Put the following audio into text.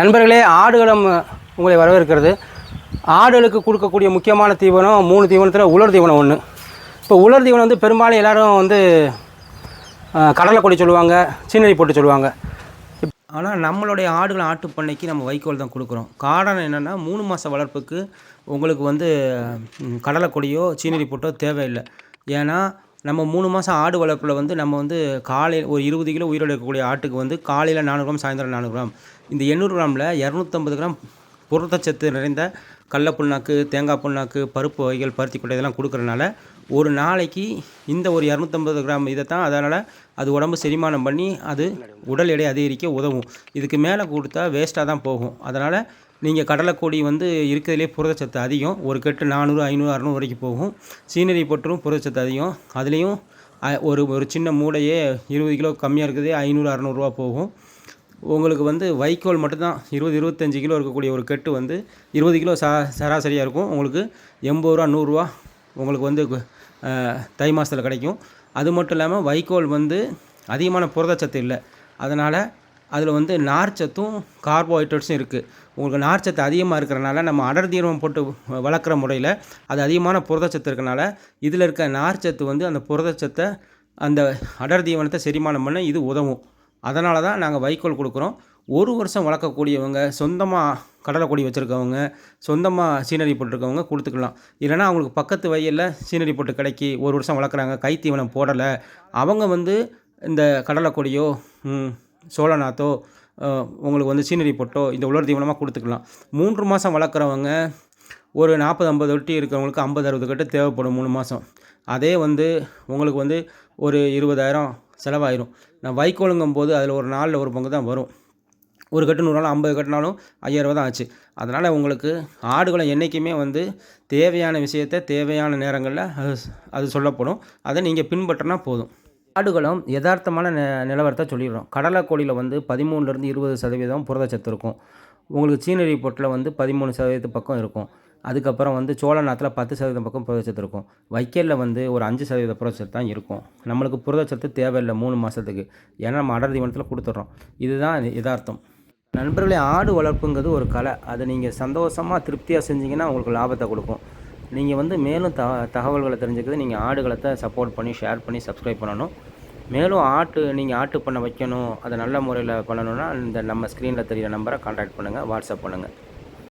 நண்பர்களே ஆடுகளம் உங்களை வரவேற்கிறது. ஆடுகளுக்கு கொடுக்கக்கூடிய முக்கியமான தீவனம் மூணு தீவனத்தில் உலர் தீவனம் ஒன்று இப்போ உலர் தீவனம் வந்து பெரும்பாலும் எல்லாரும் வந்து கடலை கொடி சொல்லுவாங்க சீனரி போட்டு சொல்லுவாங்க. ஆனால் நம்மளுடைய ஆடுகள் ஆட்டு பண்ணைக்கு நம்ம வைக்கோல் தான் கொடுக்குறோம். காரணம் என்னென்னா மூணு மாத வளர்ப்புக்கு உங்களுக்கு வந்து கடலை கொடியோ சீனரி போட்டோ தேவையில்லை. ஏன்னா நம்ம மூணு மாதம் ஆடு வளர்ப்பில் வந்து நம்ம வந்து காலையில் ஒரு இருபது கிலோ உயிரோடு இருக்கக்கூடிய ஆட்டுக்கு வந்து காலையில் நானூறு கிராம் சாயந்தரம் நானூறு கிராம். இந்த எண்ணூறு கிராமில் இரநூத்தம்பது கிராம் புரதச்சத்து நிறைந்த கடல புண்ணாக்கு தேங்காய் புண்ணாக்கு பருப்பு வகைகள் பருத்தி கொட்டை இதெல்லாம் கொடுக்குறனால ஒரு நாளைக்கு இந்த ஒரு இரநூத்தம்பது கிராம் இதை தான் அதனால் அது உடம்பு செரிமானம் பண்ணி அது உடல் எடை அதிகரிக்க உதவும். இதுக்கு மேலே கொடுத்தா வேஸ்ட்டாக தான் போகும். அதனால் நீங்கள் கடலைக்கொடி வந்து இருக்கிறதுலே புரதச்சத்து அதிகம். ஒரு கெட்டு நானூறு ஐநூறு அறநூறு வரைக்கும் போகும். சீனரி போட்டுரும் புரதச்சத்து அதிகம். அதுலேயும் ஒரு ஒரு சின்ன மூடையே இருபது கிலோ கம்மியாக இருக்குதே ஐநூறு அறநூறுவா போகும். உங்களுக்கு வந்து வைக்கோல் மட்டும்தான் இருபது இருபத்தஞ்சி கிலோ இருக்கக்கூடிய ஒரு கட்டு வந்து இருபது கிலோ சா சராசரியாக இருக்கும். உங்களுக்கு எண்பது ரூபா நூறுரூவா உங்களுக்கு வந்து தை மாதத்தில் கிடைக்கும். அது மட்டும் இல்லாமல் வைக்கோல் வந்து அதிகமான புரதச்சத்து இல்லை. அதனால் அதில் வந்து நார்ச்சத்தும் கார்போஹைட்ரேட்ஸும் இருக்குது உங்களுக்கு நார்ச்சத்து அதிகமாக இருக்கிறனால நம்ம அடர் தீவனம் போட்டு வளர்க்குற முறையில் அது அதிகமான புரதச்சத்து இருக்கனால இதில் இருக்க நார்ச்சத்து வந்து அந்த புரதச்சத்தை அந்த அடர் தீவனத்தை செரிமானம் பண்ண இது உதவும். அதனால தான் நாங்கள் வைக்கோல் கொடுக்குறோம். ஒரு வருஷம் வளர்க்கக்கூடியவங்க சொந்தமாக கடலைக்கொடி வச்சுருக்கவங்க சொந்தமாக சீனரி போட்டிருக்கவங்க கொடுத்துக்கலாம். இல்லைன்னா அவங்களுக்கு பக்கத்து வயலில் சீனரி போட்டு கிடைக்கி ஒரு வருஷம் வளர்க்குறாங்க கை தீவனம் போடலை. அவங்க வந்து இந்த கடலைக்கொடியோ கொடியோ சோள நாத்தோ உங்களுக்கு வந்து சீனரி போட்டோ இந்த உலர் தீவனமாக கொடுத்துக்கலாம். மூன்று மாதம் வளர்க்குறவங்க ஒரு நாற்பது ஐம்பது ஒட்டி இருக்கிறவங்களுக்கு ஐம்பது அறுபது கட்டு தேவைப்படும் மூணு மாதம் அதே வந்து உங்களுக்கு வந்து ஒரு இருபதாயிரம் செலவாயிரும். நான் வைக்கோலுங்கும் போது அதில் ஒரு நாளில் ஒரு பங்கு தான் வரும். ஒரு கட்டு நூறு ஐம்பது கட்டுனாலும் ஐயாயிரரூபா தான் ஆச்சு. அதனால் உங்களுக்கு ஆடுகளை என்றைக்குமே வந்து தேவையான விஷயத்தை தேவையான நேரங்களில் அது அது சொல்லப்படும். அதை நீங்கள் பின்பற்றினா போதும். ஆடுகளும் யதார்த்தமான நி நிலவரத்தை சொல்லிடுறோம். கடலைக்கோழியில் வந்து பதிமூணுலேருந்து இருபது சதவீதம் புரதச்சத்து இருக்கும். உங்களுக்கு சீனரி பொட்டில் வந்து பதிமூணு சதவீதத்து பக்கம் இருக்கும். அதுக்கப்புறம் வந்து சோழ நாத்தில் பத்து சதவீதம் பக்கம் புரதச்சத்து இருக்கும். வைக்கலில் வந்து ஒரு அஞ்சு சதவீத புரதச்சத்து தான் இருக்கும். நம்மளுக்கு புரதச்சத்து தேவையில்லை மூணு மாதத்துக்கு ஏன்னா நம்ம அடர் தீவனத்தில் கொடுத்துட்றோம். இதுதான் யதார்த்தம். நண்பர்களே ஆடு வளர்ப்புங்கிறது ஒரு கலை. அதை நீங்கள் சந்தோஷமாக திருப்தியாக செஞ்சீங்கன்னா உங்களுக்கு லாபத்தை கொடுக்கும். நீங்கள் வந்து மேலும் த தகவல்களை தெரிஞ்சுக்கிறது நீங்கள் ஆடுகளத்தை சப்போர்ட் பண்ணி ஷேர் பண்ணி சப்ஸ்கிரைப் பண்ணணும். மேலும் ஆட்டு நீங்கள் ஆட்டு பண்ண வைக்கணும் அதை நல்ல முறையில் பண்ணணும்னா இந்த நம்ம ஸ்க்ரீனில் தெரியிற நம்பரை காண்டாக்ட் பண்ணுங்கள் வாட்ஸ்அப் பண்ணுங்கள்